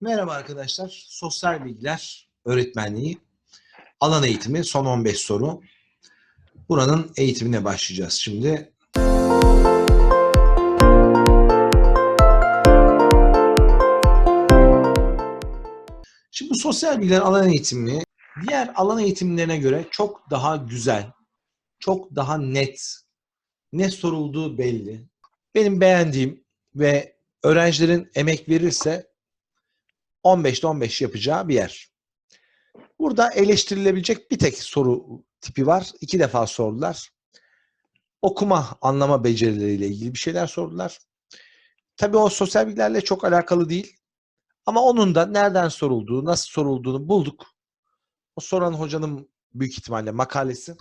Merhaba arkadaşlar. Sosyal bilgiler öğretmenliği alan eğitimi son 15 soru. Buranın eğitimine başlayacağız şimdi. Şimdi bu sosyal bilgiler alan eğitimi diğer alan eğitimlerine göre çok daha güzel, çok daha net, ne sorulduğu belli. Benim beğendiğim ve öğrencilerin emek verirse 15'te 15 yapacağı bir yer. Burada eleştirilebilecek bir tek soru tipi var. İki defa sordular. Okuma, anlama becerileriyle ilgili bir şeyler sordular. Tabii o sosyal bilgilerle çok alakalı değil. Ama onun da nereden sorulduğu, nasıl sorulduğunu bulduk. O soran hocanın büyük ihtimalle makalesi.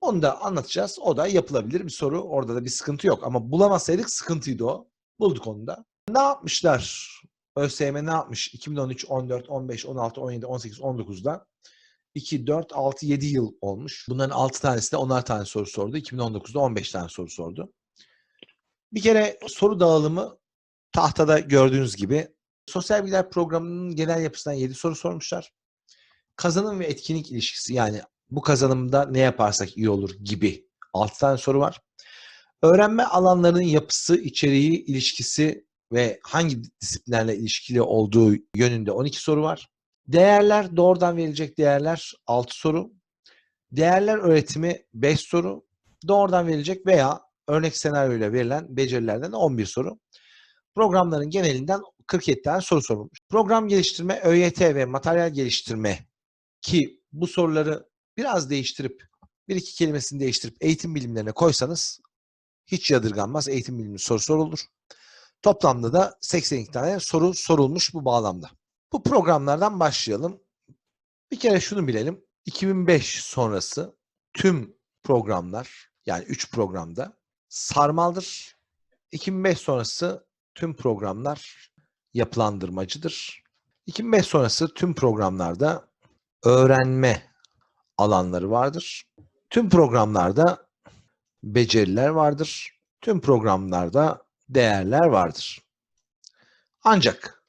Onu da anlatacağız. O da yapılabilir bir soru. Orada da bir sıkıntı yok. Ama bulamasaydık sıkıntıydı o. Bulduk onu da. Ne yapmışlar? ÖSYM ne yapmış? 2013, 14, 15, 16, 17, 18, 19'da 2, 4, 6, 7 yıl olmuş. Bunların 6 tanesi de 10'ar tane soru sordu. 2019'da 15 tane soru sordu. Bir kere soru dağılımı tahtada gördüğünüz gibi sosyal bilgiler programının genel yapısından 7 soru sormuşlar. Kazanım ve etkinlik ilişkisi yani bu kazanımda ne yaparsak iyi olur gibi 6 tane soru var. Öğrenme alanlarının yapısı, içeriği, ilişkisi ve hangi disiplinlerle ilişkili olduğu yönünde 12 soru var. Değerler, doğrudan verilecek değerler 6 soru. Değerler öğretimi 5 soru. Doğrudan verilecek veya örnek senaryoyla verilen becerilerden 11 soru. Programların genelinden 47 tane soru sorulmuş. Program geliştirme, ÖYT ve materyal geliştirme ki bu soruları biraz değiştirip bir iki kelimesini değiştirip eğitim bilimlerine koysanız hiç yadırganmaz. Eğitim bilimi soru sorulur. Toplamda da 82 tane soru sorulmuş bu bağlamda. Bu programlardan başlayalım. Bir kere şunu bilelim. 2005 sonrası tüm programlar yani 3 programda sarmaldır. 2005 sonrası tüm programlar yapılandırmacıdır. 2005 sonrası tüm programlarda öğrenme alanları vardır. Tüm programlarda beceriler vardır. Tüm programlarda değerler vardır. Ancak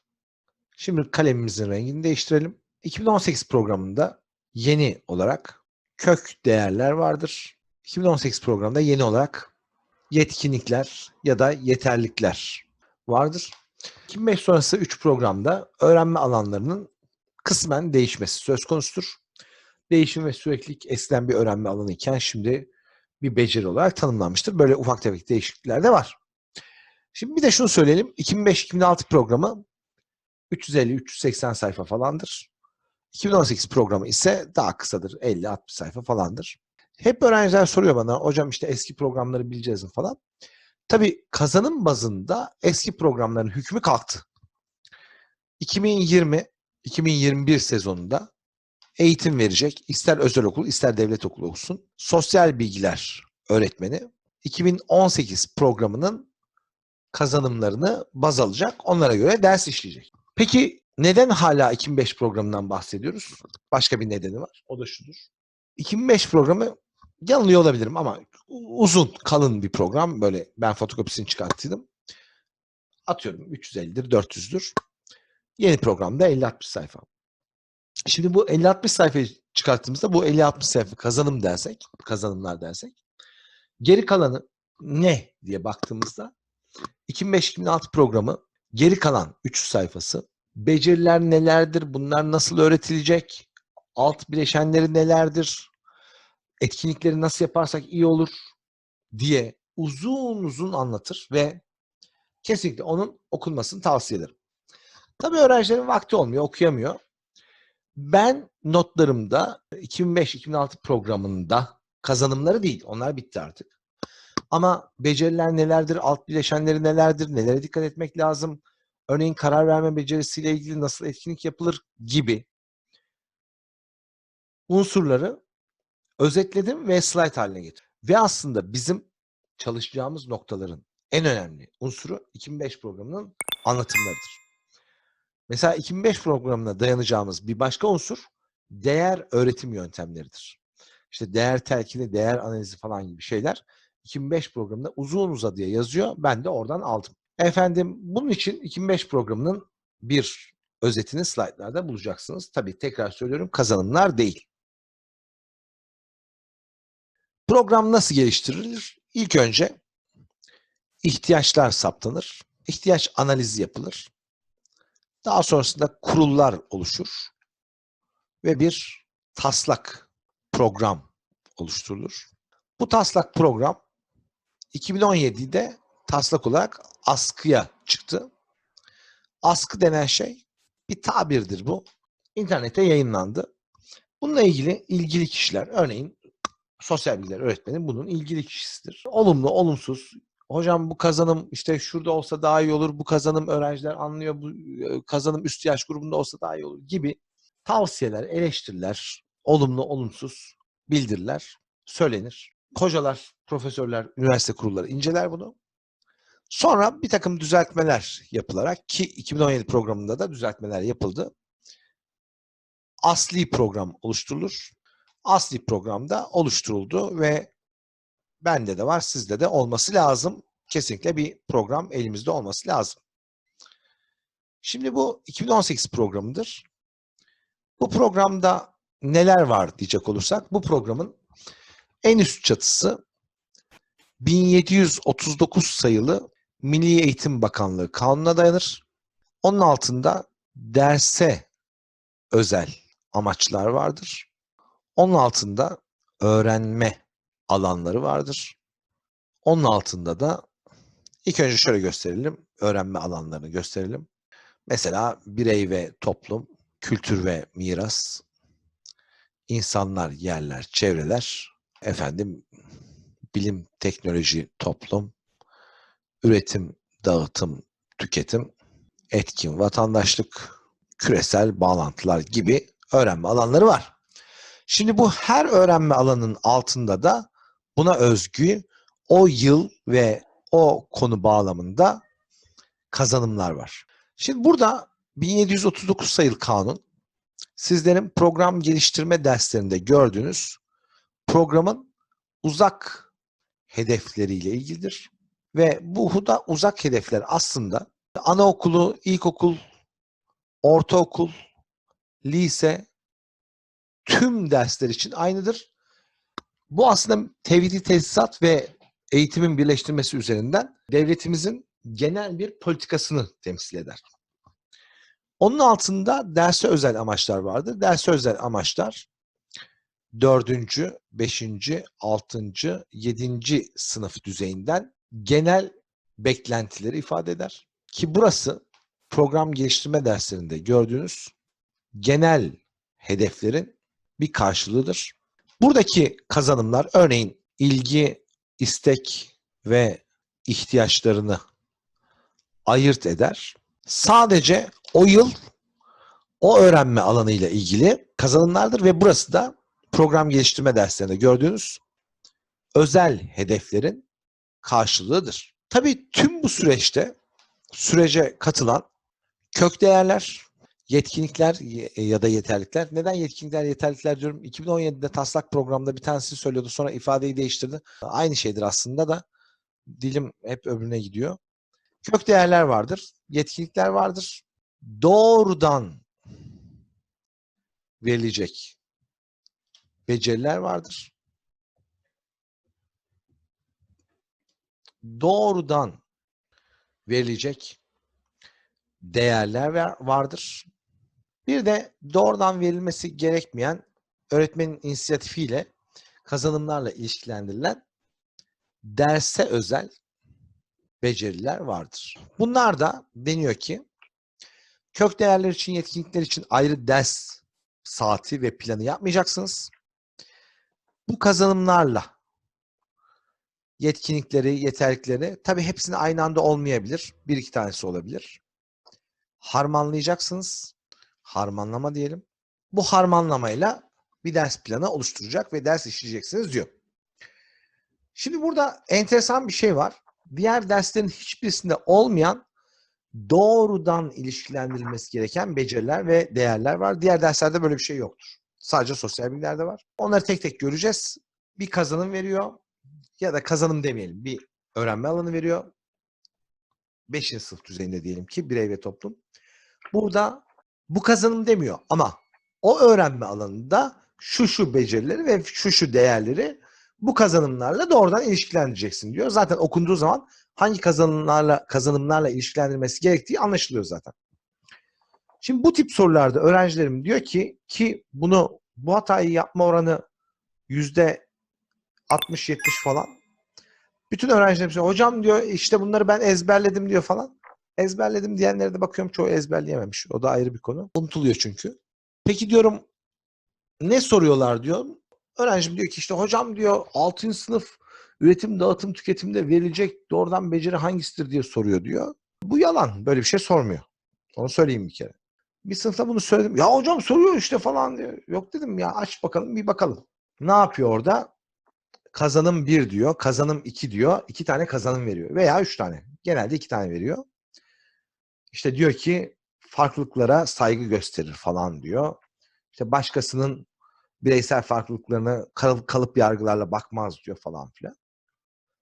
şimdi kalemimizin rengini değiştirelim. 2018 programında yeni olarak kök değerler vardır. 2018 programında yeni olarak yetkinlikler ya da yeterlikler vardır. 2005 sonrası 3 programda öğrenme alanlarının kısmen değişmesi söz konusudur. Değişim ve süreklilik eskiden bir öğrenme alanı iken şimdi bir beceri olarak tanımlanmıştır. Böyle ufak tefek değişiklikler de var. Şimdi bir de şunu söyleyelim. 2005-2006 programı 350-380 sayfa falandır. 2018 programı ise daha kısadır. 50-60 sayfa falandır. Hep öğrenciler soruyor bana hocam işte eski programları bileceğiz mi falan. Tabii kazanım bazında eski programların hükmü kalktı. 2020-2021 sezonunda eğitim verecek ister özel okul ister devlet okulu olsun sosyal bilgiler öğretmeni 2018 programının kazanımlarını baz alacak. Onlara göre ders işleyecek. Peki neden hala 2005 programından bahsediyoruz? Başka bir nedeni var. O da şudur. 2005 programı yanılıyor olabilirim ama uzun, kalın bir program. Böyle ben fotokopisini çıkarttıydım. Atıyorum 350'dir, 400'dür. Yeni programda 50-60 sayfa. Şimdi bu 50-60 sayfayı çıkarttığımızda bu 50-60 sayfa kazanım dersek, kazanımlar dersek geri kalanı ne diye baktığımızda 2005-2006 programı geri kalan 3 sayfası beceriler nelerdir, bunlar nasıl öğretilecek, alt bileşenleri nelerdir, etkinlikleri nasıl yaparsak iyi olur diye uzun uzun anlatır ve kesinlikle onun okunmasını tavsiye ederim. Tabii öğrencilerin vakti olmuyor, okuyamıyor. Ben notlarımda 2005-2006 programında kazanımları değil, onlar bitti artık. Ama beceriler nelerdir, alt bileşenleri nelerdir, nelere dikkat etmek lazım, örneğin karar verme becerisiyle ilgili nasıl etkinlik yapılır gibi unsurları özetledim ve slide haline getirdim. Ve aslında bizim çalışacağımız noktaların en önemli unsuru 2005 programının anlatımlarıdır. Mesela 2005 programına dayanacağımız bir başka unsur değer öğretim yöntemleridir. İşte değer telkini, değer analizi falan gibi şeyler 2005 programında uzun uzadıya yazıyor. Ben de oradan aldım. Efendim bunun için 2005 programının bir özetini slaytlarda bulacaksınız. Tabii tekrar söylüyorum kazanımlar değil. Program nasıl geliştirilir? İlk önce ihtiyaçlar saptanır. ihtiyaç analizi yapılır. Daha sonrasında kurullar oluşur ve bir taslak program oluşturulur. Bu taslak program 2017'de taslak olarak askıya çıktı. Askı denen şey bir tabirdir bu. İnternete yayınlandı. Bununla ilgili ilgili kişiler, örneğin sosyal bilgiler öğretmeni bunun ilgili kişisidir. Olumlu, olumsuz. Hocam bu kazanım işte şurada olsa daha iyi olur. Bu kazanım öğrenciler anlıyor. Bu e, kazanım üst yaş grubunda olsa daha iyi olur gibi tavsiyeler, eleştiriler, olumlu, olumsuz bildiriler söylenir. Hocalar, profesörler, üniversite kurulları inceler bunu. Sonra bir takım düzeltmeler yapılarak ki 2017 programında da düzeltmeler yapıldı. Asli program oluşturulur. Asli programda oluşturuldu ve bende de var, sizde de olması lazım. Kesinlikle bir program elimizde olması lazım. Şimdi bu 2018 programıdır. Bu programda neler var diyecek olursak, bu programın en üst çatısı 1739 sayılı Milli Eğitim Bakanlığı kanuna dayanır. Onun altında derse özel amaçlar vardır. Onun altında öğrenme alanları vardır. Onun altında da ilk önce şöyle gösterelim. Öğrenme alanlarını gösterelim. Mesela birey ve toplum, kültür ve miras, insanlar, yerler, çevreler, efendim bilim, teknoloji, toplum, üretim, dağıtım, tüketim, etkin vatandaşlık, küresel bağlantılar gibi öğrenme alanları var. Şimdi bu her öğrenme alanının altında da buna özgü o yıl ve o konu bağlamında kazanımlar var. Şimdi burada 1739 sayılı kanun sizlerin program geliştirme derslerinde gördüğünüz programın uzak hedefleriyle ilgilidir. Ve bu da uzak hedefler aslında anaokulu, ilkokul, ortaokul, lise tüm dersler için aynıdır. Bu aslında tevhidi tesisat ve eğitimin birleştirmesi üzerinden devletimizin genel bir politikasını temsil eder. Onun altında derse özel amaçlar vardır. Derse özel amaçlar dördüncü, beşinci, altıncı, yedinci sınıf düzeyinden genel beklentileri ifade eder. Ki burası program geliştirme derslerinde gördüğünüz genel hedeflerin bir karşılığıdır. Buradaki kazanımlar örneğin ilgi, istek ve ihtiyaçlarını ayırt eder. Sadece o yıl o öğrenme alanıyla ilgili kazanımlardır ve burası da program geliştirme derslerinde gördüğünüz özel hedeflerin karşılığıdır. Tabii tüm bu süreçte sürece katılan kök değerler, yetkinlikler ya da yeterlikler. Neden yetkinlikler, yeterlikler diyorum? 2017'de taslak programda bir tanesi söylüyordu sonra ifadeyi değiştirdi. Aynı şeydir aslında da dilim hep öbürüne gidiyor. Kök değerler vardır, yetkinlikler vardır. Doğrudan verilecek beceriler vardır. Doğrudan verilecek değerler vardır. Bir de doğrudan verilmesi gerekmeyen öğretmenin inisiyatifiyle kazanımlarla ilişkilendirilen derse özel beceriler vardır. Bunlar da deniyor ki kök değerler için, yetkinlikler için ayrı ders saati ve planı yapmayacaksınız. Bu kazanımlarla yetkinlikleri, yeterlikleri tabii hepsini aynı anda olmayabilir. Bir iki tanesi olabilir. Harmanlayacaksınız. Harmanlama diyelim. Bu harmanlamayla bir ders planı oluşturacak ve ders işleyeceksiniz diyor. Şimdi burada enteresan bir şey var. Diğer derslerin hiçbirisinde olmayan doğrudan ilişkilendirilmesi gereken beceriler ve değerler var. Diğer derslerde böyle bir şey yoktur. Sadece sosyal bilgilerde var. Onları tek tek göreceğiz. Bir kazanım veriyor ya da kazanım demeyelim. Bir öğrenme alanı veriyor. Beşinci sınıf düzeyinde diyelim ki birey ve toplum. Burada Bu kazanım demiyor ama o öğrenme alanında şu şu becerileri ve şu şu değerleri bu kazanımlarla doğrudan ilişkilendireceksin diyor. Zaten okunduğu zaman hangi kazanımlarla kazanımlarla ilişkilendirmesi gerektiği anlaşılıyor zaten. Şimdi bu tip sorularda öğrencilerim diyor ki ki bunu bu hatayı yapma oranı yüzde 60-70 falan. Bütün öğrencilerim söylüyor, hocam diyor işte bunları ben ezberledim diyor falan. Ezberledim diyenlere de bakıyorum çoğu ezberleyememiş. O da ayrı bir konu. Unutuluyor çünkü. Peki diyorum ne soruyorlar diyor. Öğrencim diyor ki işte hocam diyor 6. sınıf üretim, dağıtım, tüketimde verilecek doğrudan beceri hangisidir diye soruyor diyor. Bu yalan. Böyle bir şey sormuyor. Onu söyleyeyim bir kere. Bir sınıfta bunu söyledim. Ya hocam soruyor işte falan diyor. Yok dedim ya aç bakalım bir bakalım. Ne yapıyor orada? Kazanım 1 diyor. Kazanım 2 diyor. 2 tane kazanım veriyor. Veya 3 tane. Genelde 2 tane veriyor. İşte diyor ki farklılıklara saygı gösterir falan diyor. İşte başkasının bireysel farklılıklarına kal- kalıp yargılarla bakmaz diyor falan filan.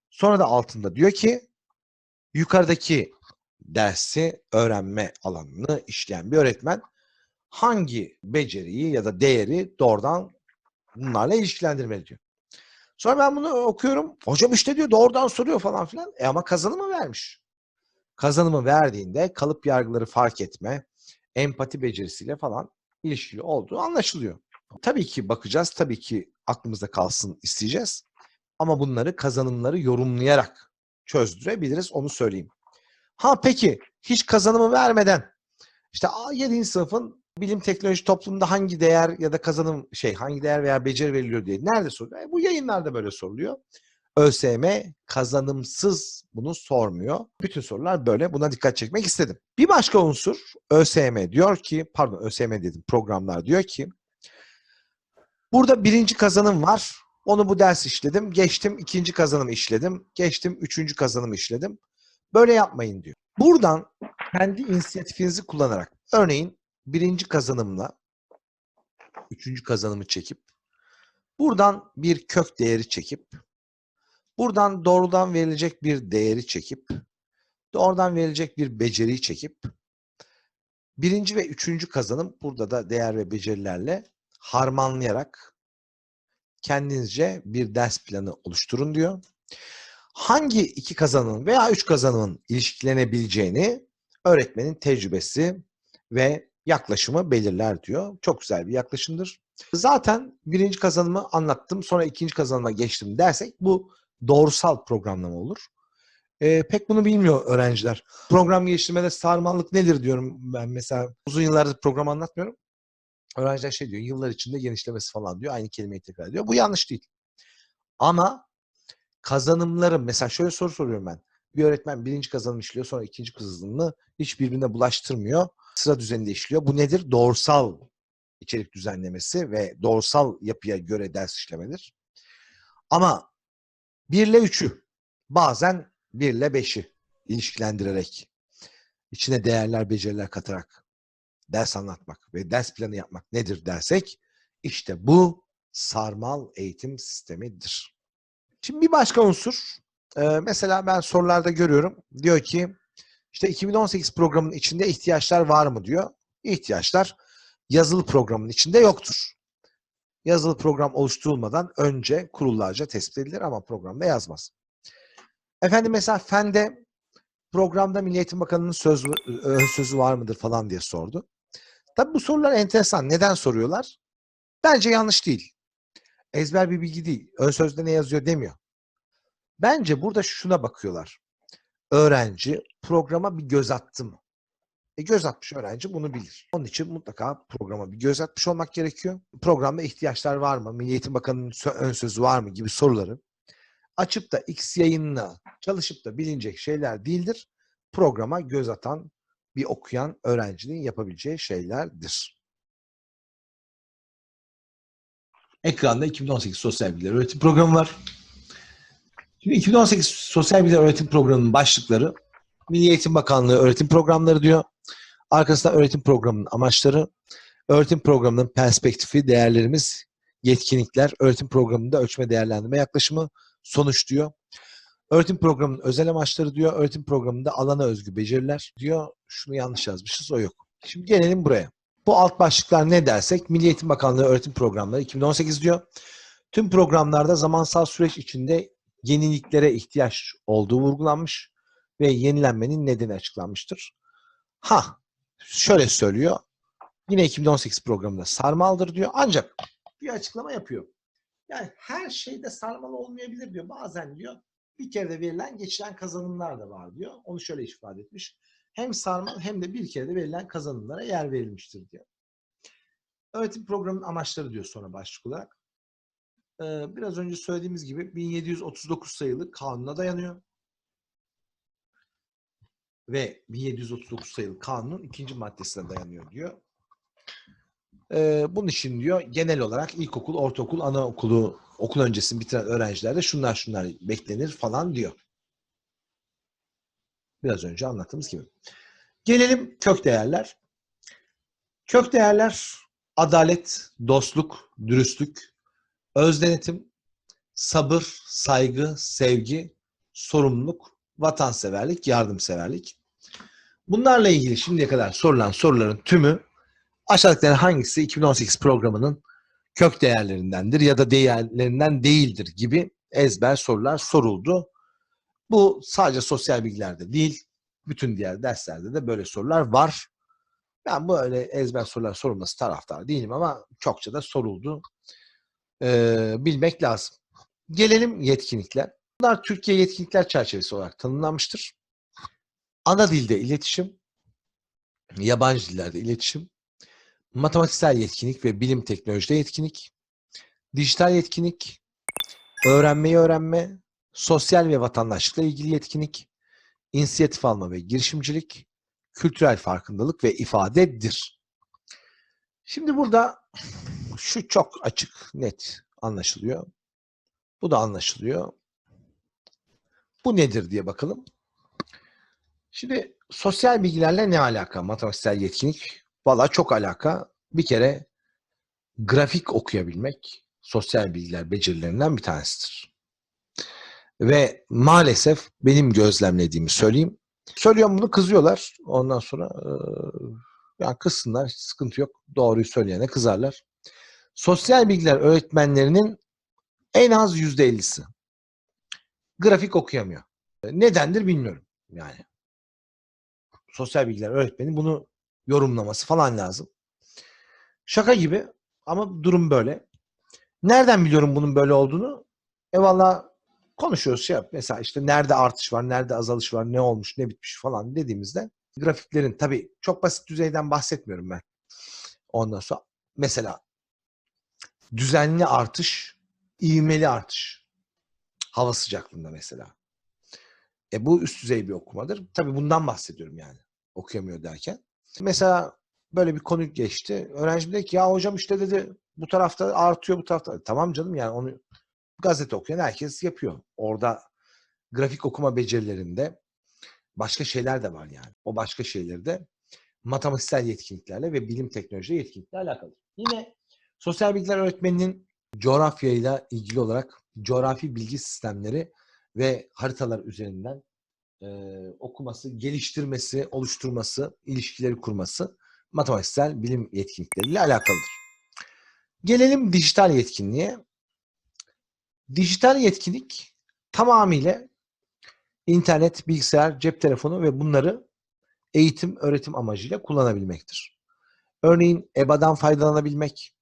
Sonra da altında diyor ki yukarıdaki dersi öğrenme alanını işleyen bir öğretmen hangi beceriyi ya da değeri doğrudan bunlarla ilişkilendirmeli diyor. Sonra ben bunu okuyorum. Hocam işte diyor doğrudan soruyor falan filan. E ama kazanımı vermiş. Kazanımı verdiğinde kalıp yargıları fark etme, empati becerisiyle falan ilişkili olduğu anlaşılıyor. Tabii ki bakacağız, tabii ki aklımızda kalsın isteyeceğiz. Ama bunları kazanımları yorumlayarak çözdürebiliriz, onu söyleyeyim. Ha peki, hiç kazanımı vermeden, işte 7. sınıfın bilim teknoloji toplumunda hangi değer ya da kazanım şey hangi değer veya beceri veriliyor diye nerede soruluyor? E, bu yayınlarda böyle soruluyor. ÖSYM kazanımsız bunu sormuyor. Bütün sorular böyle. Buna dikkat çekmek istedim. Bir başka unsur ÖSYM diyor ki, pardon ÖSYM dedim programlar diyor ki burada birinci kazanım var. Onu bu ders işledim. Geçtim ikinci kazanımı işledim. Geçtim üçüncü kazanımı işledim. Böyle yapmayın diyor. Buradan kendi inisiyatifinizi kullanarak örneğin birinci kazanımla üçüncü kazanımı çekip buradan bir kök değeri çekip buradan doğrudan verilecek bir değeri çekip doğrudan verilecek bir beceriyi çekip birinci ve üçüncü kazanım burada da değer ve becerilerle harmanlayarak kendinizce bir ders planı oluşturun diyor. Hangi iki kazanımın veya üç kazanımın ilişkilenebileceğini öğretmenin tecrübesi ve yaklaşımı belirler diyor. Çok güzel bir yaklaşımdır. Zaten birinci kazanımı anlattım, sonra ikinci kazanıma geçtim dersek bu doğrusal programlama olur. Ee, pek bunu bilmiyor öğrenciler. Program geliştirmede sarmallık nedir diyorum ben mesela. Uzun yıllardır program anlatmıyorum. Öğrenciler şey diyor, yıllar içinde genişlemesi falan diyor. Aynı kelimeyi tekrar ediyor. Bu yanlış değil. Ama kazanımları, mesela şöyle soru soruyorum ben. Bir öğretmen birinci kazanım işliyor, sonra ikinci kazanımı hiç birbirine bulaştırmıyor. Sıra düzeninde işliyor. Bu nedir? Doğrusal içerik düzenlemesi ve doğrusal yapıya göre ders işlemedir. Ama 1 ile 3'ü bazen 1 ile 5'i ilişkilendirerek içine değerler, beceriler katarak ders anlatmak ve ders planı yapmak nedir dersek işte bu sarmal eğitim sistemidir. Şimdi bir başka unsur e, mesela ben sorularda görüyorum diyor ki işte 2018 programının içinde ihtiyaçlar var mı diyor. İhtiyaçlar yazılı programın içinde yoktur. Yazılı program oluşturulmadan önce kurullarca tespit edilir ama programda yazmaz. Efendim mesela Fende programda Milli Eğitim Bakanı'nın söz, ön sözü var mıdır falan diye sordu. Tabii bu sorular enteresan. Neden soruyorlar? Bence yanlış değil. Ezber bir bilgi değil. Ön sözde ne yazıyor demiyor. Bence burada şuna bakıyorlar. Öğrenci programa bir göz attı mı? E göz atmış öğrenci bunu bilir. Onun için mutlaka programa bir göz atmış olmak gerekiyor. Programda ihtiyaçlar var mı? Milli Eğitim Bakanı'nın ön sözü var mı gibi soruları açıp da X yayınına çalışıp da bilinecek şeyler değildir. Programa göz atan bir okuyan öğrencinin yapabileceği şeylerdir. Ekranda 2018 Sosyal Bilgiler Öğretim Programı var. Şimdi 2018 Sosyal Bilgiler Öğretim Programı'nın başlıkları Milli Eğitim Bakanlığı öğretim programları diyor. Arkasında öğretim programının amaçları, öğretim programının perspektifi, değerlerimiz, yetkinlikler, öğretim programında ölçme değerlendirme yaklaşımı, sonuç diyor. Öğretim programının özel amaçları diyor. Öğretim programında alana özgü beceriler diyor. Şunu yanlış yazmışız o yok. Şimdi gelelim buraya. Bu alt başlıklar ne dersek Milli Eğitim Bakanlığı öğretim programları 2018 diyor. Tüm programlarda zamansal süreç içinde yeniliklere ihtiyaç olduğu vurgulanmış ve yenilenmenin nedeni açıklanmıştır. Ha, şöyle söylüyor. Yine 2018 programında sarmaldır diyor. Ancak bir açıklama yapıyor. Yani her şeyde sarmal olmayabilir diyor. Bazen diyor bir kere de verilen geçilen kazanımlar da var diyor. Onu şöyle ifade etmiş. Hem sarmal hem de bir kere de verilen kazanımlara yer verilmiştir diyor. Öğretim programının amaçları diyor sonra başlık olarak. Biraz önce söylediğimiz gibi 1739 sayılı kanuna dayanıyor. Ve 1739 sayılı kanunun ikinci maddesine dayanıyor diyor. Bunun için diyor genel olarak ilkokul, ortaokul, anaokulu, okul öncesini bitiren öğrencilerde şunlar şunlar beklenir falan diyor. Biraz önce anlattığımız gibi. Gelelim kök değerler. Kök değerler adalet, dostluk, dürüstlük, özdenetim, sabır, saygı, sevgi, sorumluluk, vatanseverlik, yardımseverlik. Bunlarla ilgili şimdiye kadar sorulan soruların tümü aşağıdakilerin hangisi 2018 programının kök değerlerindendir ya da değerlerinden değildir gibi ezber sorular soruldu. Bu sadece sosyal bilgilerde değil, bütün diğer derslerde de böyle sorular var. Ben böyle ezber sorular sorulması taraftar değilim ama çokça da soruldu. Ee, bilmek lazım. Gelelim yetkinlikler. Bunlar Türkiye yetkinlikler çerçevesi olarak tanımlanmıştır. Ana dilde iletişim, yabancı dillerde iletişim, matematiksel yetkinlik ve bilim teknolojide yetkinlik, dijital yetkinlik, öğrenmeyi öğrenme, sosyal ve vatandaşlıkla ilgili yetkinlik, inisiyatif alma ve girişimcilik, kültürel farkındalık ve ifadedir. Şimdi burada şu çok açık, net anlaşılıyor. Bu da anlaşılıyor. Bu nedir diye bakalım. Şimdi sosyal bilgilerle ne alaka matematiksel yetkinlik? Valla çok alaka. Bir kere grafik okuyabilmek sosyal bilgiler becerilerinden bir tanesidir. Ve maalesef benim gözlemlediğimi söyleyeyim. Söylüyorum bunu kızıyorlar. Ondan sonra e, yani kızsınlar hiç sıkıntı yok. Doğruyu söyleyene kızarlar. Sosyal bilgiler öğretmenlerinin en az yüzde ellisi grafik okuyamıyor. Nedendir bilmiyorum yani. Sosyal bilgiler öğretmeni bunu yorumlaması falan lazım. Şaka gibi ama durum böyle. Nereden biliyorum bunun böyle olduğunu? E valla konuşuyoruz şey yap. Mesela işte nerede artış var, nerede azalış var, ne olmuş, ne bitmiş falan dediğimizde grafiklerin tabii çok basit düzeyden bahsetmiyorum ben. Ondan sonra mesela düzenli artış, ivmeli artış. Hava sıcaklığında mesela. E bu üst düzey bir okumadır. Tabii bundan bahsediyorum yani. Okuyamıyor derken. Mesela böyle bir konu geçti. Öğrencim dedi ki ya hocam işte dedi bu tarafta artıyor bu tarafta. Tamam canım yani onu gazete okuyan herkes yapıyor. Orada grafik okuma becerilerinde başka şeyler de var yani. O başka şeyleri de matematiksel yetkinliklerle ve bilim teknoloji yetkinliklerle alakalı. Yine sosyal bilgiler öğretmeninin coğrafyayla ilgili olarak coğrafi bilgi sistemleri ve haritalar üzerinden e, okuması, geliştirmesi, oluşturması, ilişkileri kurması matematiksel bilim yetkinlikleriyle alakalıdır. Gelelim dijital yetkinliğe. Dijital yetkinlik tamamıyla internet, bilgisayar, cep telefonu ve bunları eğitim, öğretim amacıyla kullanabilmektir. Örneğin EBA'dan faydalanabilmek,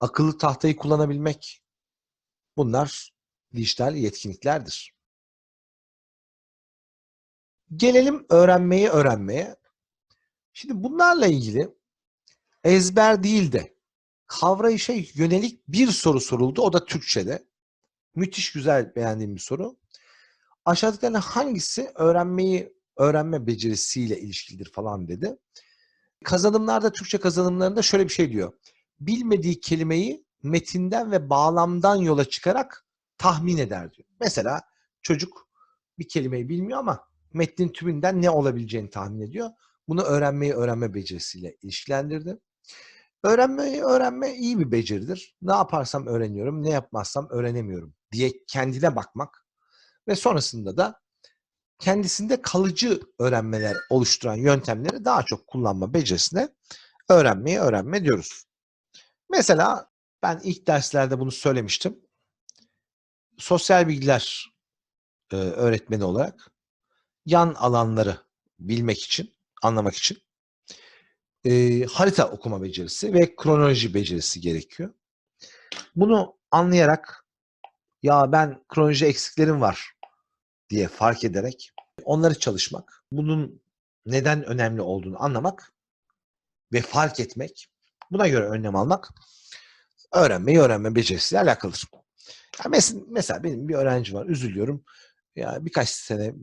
akıllı tahtayı kullanabilmek bunlar dijital yetkinliklerdir. Gelelim öğrenmeyi öğrenmeye. Şimdi bunlarla ilgili ezber değil de kavrayışa yönelik bir soru soruldu. O da Türkçe'de. Müthiş güzel beğendiğim bir soru. Aşağıdakilerin hangisi öğrenmeyi öğrenme becerisiyle ilişkilidir falan dedi. Kazanımlarda, Türkçe kazanımlarında şöyle bir şey diyor. Bilmediği kelimeyi metinden ve bağlamdan yola çıkarak tahmin eder diyor. Mesela çocuk bir kelimeyi bilmiyor ama metnin tümünden ne olabileceğini tahmin ediyor. Bunu öğrenmeyi öğrenme becerisiyle ilişkilendirdi. Öğrenmeyi öğrenme iyi bir beceridir. Ne yaparsam öğreniyorum, ne yapmazsam öğrenemiyorum diye kendine bakmak ve sonrasında da kendisinde kalıcı öğrenmeler oluşturan yöntemleri daha çok kullanma becerisine öğrenmeyi öğrenme diyoruz. Mesela ben ilk derslerde bunu söylemiştim. Sosyal bilgiler e, öğretmeni olarak yan alanları bilmek için, anlamak için e, harita okuma becerisi ve kronoloji becerisi gerekiyor. Bunu anlayarak ya ben kronoloji eksiklerim var diye fark ederek onları çalışmak, bunun neden önemli olduğunu anlamak ve fark etmek, buna göre önlem almak öğrenmeyi öğrenme becerisiyle alakalıdır. Ya mesela, mesela benim bir öğrenci var, üzülüyorum. Ya birkaç sene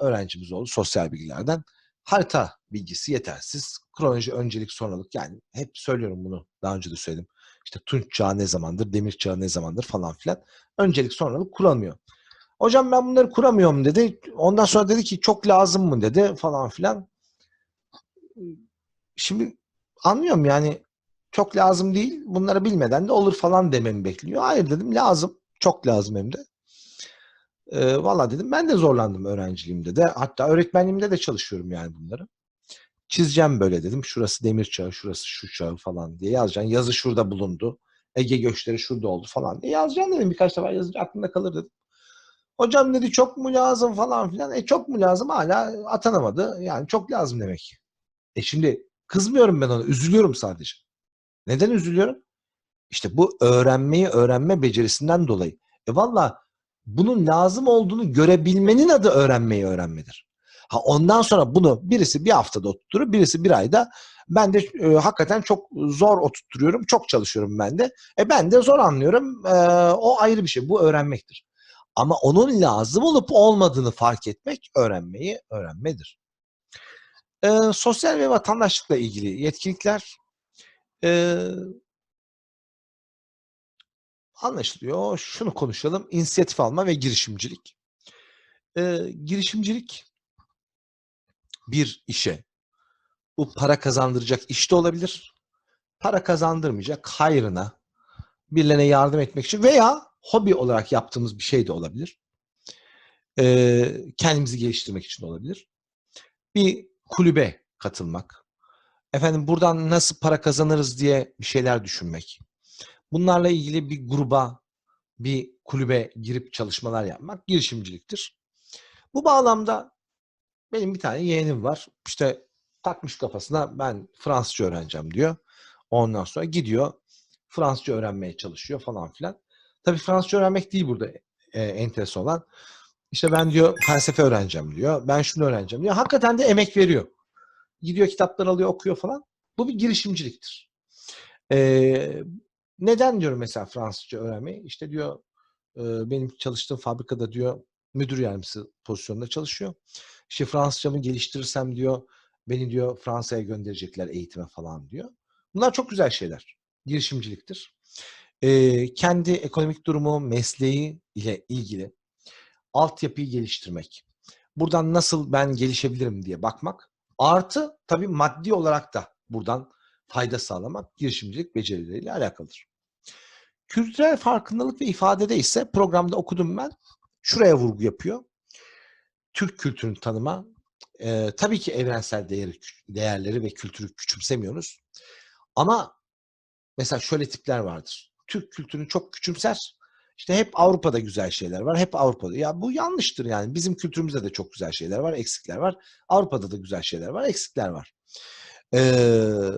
öğrencimiz oldu sosyal bilgilerden. Harita bilgisi yetersiz. Kronoloji öncelik sonralık yani hep söylüyorum bunu. Daha önce de söyledim. İşte Tunç çağı ne zamandır, demir çağı ne zamandır falan filan. Öncelik sonralık kuramıyor. Hocam ben bunları kuramıyorum dedi. Ondan sonra dedi ki çok lazım mı dedi falan filan. Şimdi anlıyorum yani çok lazım değil. Bunları bilmeden de olur falan dememi bekliyor. Hayır dedim lazım. Çok lazım hem de. E, Valla dedim ben de zorlandım öğrenciliğimde de. Hatta öğretmenliğimde de çalışıyorum yani bunları. Çizeceğim böyle dedim. Şurası demir çağı, şurası şu çağı falan diye yazacaksın. Yazı şurada bulundu. Ege göçleri şurada oldu falan diye yazacaksın dedim. Birkaç defa yazınca aklında kalır dedim. Hocam dedi çok mu lazım falan filan. E çok mu lazım hala atanamadı. Yani çok lazım demek. E şimdi kızmıyorum ben ona. Üzülüyorum sadece. Neden üzülüyorum? İşte bu öğrenmeyi öğrenme becerisinden dolayı. E valla bunun lazım olduğunu görebilmenin adı öğrenmeyi öğrenmedir. Ha ondan sonra bunu birisi bir haftada oturtur, birisi bir ayda. Ben de e, hakikaten çok zor oturtuyorum, çok çalışıyorum ben de. E ben de zor anlıyorum. E, o ayrı bir şey. Bu öğrenmektir. Ama onun lazım olup olmadığını fark etmek öğrenmeyi öğrenmedir. E, sosyal ve vatandaşlıkla ilgili yetkinlikler e, anlaşılıyor. Şunu konuşalım. İnisiyatif alma ve girişimcilik. E, girişimcilik bir işe bu para kazandıracak iş de olabilir. Para kazandırmayacak hayrına birilerine yardım etmek için veya hobi olarak yaptığımız bir şey de olabilir. Ee, kendimizi geliştirmek için olabilir. Bir kulübe katılmak. Efendim buradan nasıl para kazanırız diye bir şeyler düşünmek. Bunlarla ilgili bir gruba, bir kulübe girip çalışmalar yapmak girişimciliktir. Bu bağlamda benim bir tane yeğenim var. İşte takmış kafasına ben Fransızca öğreneceğim diyor. Ondan sonra gidiyor Fransızca öğrenmeye çalışıyor falan filan. Tabii Fransızca öğrenmek değil burada e, enteresan olan. İşte ben diyor felsefe öğreneceğim diyor. Ben şunu öğreneceğim diyor. Hakikaten de emek veriyor. Gidiyor kitaplar alıyor okuyor falan. Bu bir girişimciliktir. Ee, neden diyorum mesela Fransızca öğrenmeyi? İşte diyor e, benim çalıştığım fabrikada diyor müdür yardımcısı pozisyonunda çalışıyor. İşte Fransızcamı geliştirirsem diyor beni diyor Fransa'ya gönderecekler eğitime falan diyor. Bunlar çok güzel şeyler. Girişimciliktir. Ee, kendi ekonomik durumu, mesleği ile ilgili altyapıyı geliştirmek. Buradan nasıl ben gelişebilirim diye bakmak. Artı tabii maddi olarak da buradan fayda sağlamak girişimcilik becerileriyle alakalıdır. Kültürel farkındalık ve ifadede ise programda okudum ben. Şuraya vurgu yapıyor. Türk kültürünü tanıma. Ee, tabii ki evrensel değeri, değerleri ve kültürü küçümsemiyoruz. Ama mesela şöyle tipler vardır. Türk kültürünü çok küçümser. İşte hep Avrupa'da güzel şeyler var. Hep Avrupa'da. Ya bu yanlıştır yani. Bizim kültürümüzde de çok güzel şeyler var, eksikler var. Avrupa'da da güzel şeyler var, eksikler var. Ee,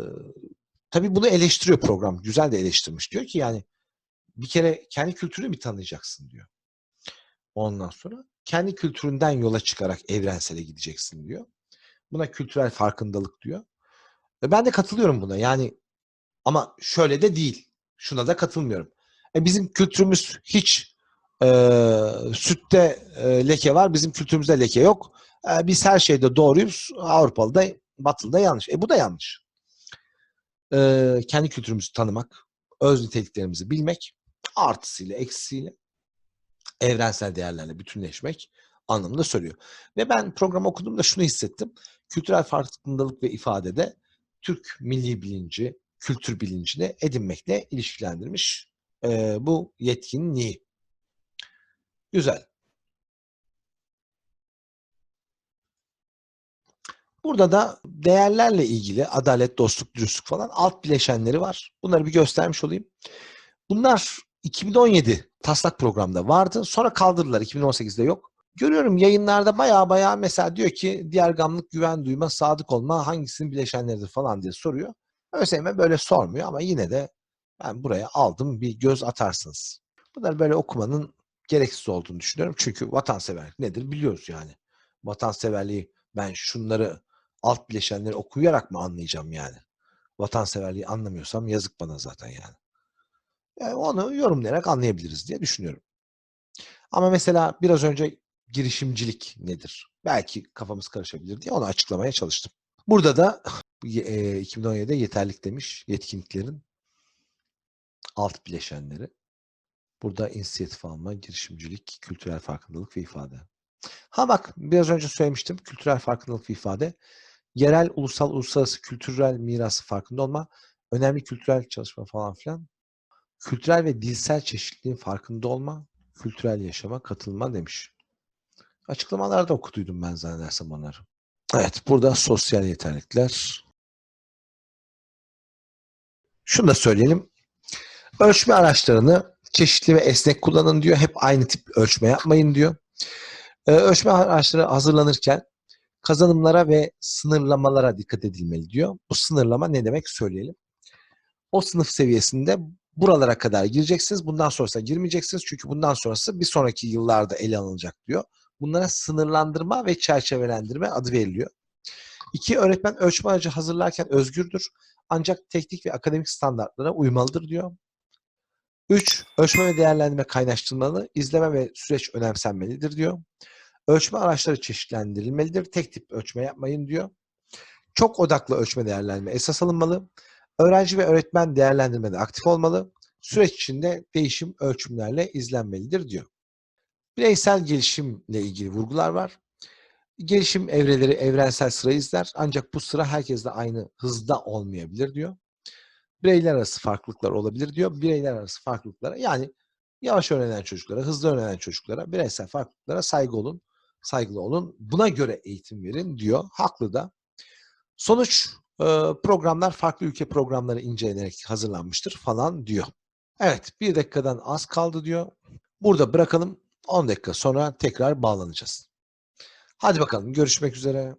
tabii bunu eleştiriyor program. Güzel de eleştirmiş. Diyor ki yani bir kere kendi kültürünü mi tanıyacaksın diyor. Ondan sonra kendi kültüründen yola çıkarak evrensele gideceksin diyor. Buna kültürel farkındalık diyor. Ve ben de katılıyorum buna. Yani ama şöyle de değil. Şuna da katılmıyorum. E bizim kültürümüz hiç e, sütte e, leke var. Bizim kültürümüzde leke yok. E, biz her şeyde doğruyuz. Avrupalı'da, Batılı'da yanlış. E bu da yanlış. E, kendi kültürümüzü tanımak, öz niteliklerimizi bilmek, artısıyla, eksisiyle evrensel değerlerle bütünleşmek anlamında söylüyor. Ve ben program okuduğumda şunu hissettim. Kültürel farkındalık ve ifadede Türk milli bilinci, kültür bilincini edinmekle ilişkilendirmiş e, bu yetkinliği. Güzel. Burada da değerlerle ilgili adalet, dostluk, dürüstlük falan alt bileşenleri var. Bunları bir göstermiş olayım. Bunlar 2017 taslak programda vardı. Sonra kaldırdılar. 2018'de yok. Görüyorum yayınlarda baya baya mesela diyor ki diğer gamlık güven duyma, sadık olma hangisinin bileşenleridir falan diye soruyor. ÖSYM böyle sormuyor ama yine de ben buraya aldım bir göz atarsınız. Bunları böyle okumanın gereksiz olduğunu düşünüyorum. Çünkü vatanseverlik nedir biliyoruz yani. Vatanseverliği ben şunları alt bileşenleri okuyarak mı anlayacağım yani? Vatanseverliği anlamıyorsam yazık bana zaten yani. Yani onu yorumlayarak anlayabiliriz diye düşünüyorum. Ama mesela biraz önce girişimcilik nedir? Belki kafamız karışabilir diye onu açıklamaya çalıştım. Burada da e, 2017'de yeterlik demiş yetkinliklerin alt bileşenleri. Burada inisiyatif alma, girişimcilik, kültürel farkındalık ve ifade. Ha bak biraz önce söylemiştim kültürel farkındalık ve ifade. Yerel, ulusal, uluslararası kültürel mirası farkında olma, önemli kültürel çalışma falan filan. Kültürel ve dilsel çeşitliliğin farkında olma, kültürel yaşama katılma demiş. Açıklamalarda okuduydum ben zannedersem onları. Evet burada sosyal yeterlikler. Şunu da söyleyelim. Ölçme araçlarını çeşitli ve esnek kullanın diyor. Hep aynı tip ölçme yapmayın diyor. Ee, ölçme araçları hazırlanırken kazanımlara ve sınırlamalara dikkat edilmeli diyor. Bu sınırlama ne demek söyleyelim. O sınıf seviyesinde buralara kadar gireceksiniz. Bundan sonrasına girmeyeceksiniz. Çünkü bundan sonrası bir sonraki yıllarda ele alınacak diyor. Bunlara sınırlandırma ve çerçevelendirme adı veriliyor. İki, öğretmen ölçme aracı hazırlarken özgürdür. Ancak teknik ve akademik standartlara uymalıdır diyor. 3. Ölçme ve değerlendirme kaynaştırmalı, izleme ve süreç önemsenmelidir diyor. Ölçme araçları çeşitlendirilmelidir. Tek tip ölçme yapmayın diyor. Çok odaklı ölçme değerlendirme esas alınmalı. Öğrenci ve öğretmen değerlendirmede aktif olmalı. Süreç içinde değişim ölçümlerle izlenmelidir diyor. Bireysel gelişimle ilgili vurgular var. Gelişim evreleri evrensel sıra izler ancak bu sıra herkeste aynı hızda olmayabilir diyor. Bireyler arası farklılıklar olabilir diyor. Bireyler arası farklılıklara yani yavaş öğrenen çocuklara, hızlı öğrenen çocuklara, bireysel farklılıklara saygı olun, saygılı olun. Buna göre eğitim verin diyor. Haklı da. Sonuç programlar farklı ülke programları incelenerek hazırlanmıştır falan diyor. Evet bir dakikadan az kaldı diyor. Burada bırakalım. 10 dakika sonra tekrar bağlanacağız. Hadi bakalım görüşmek üzere.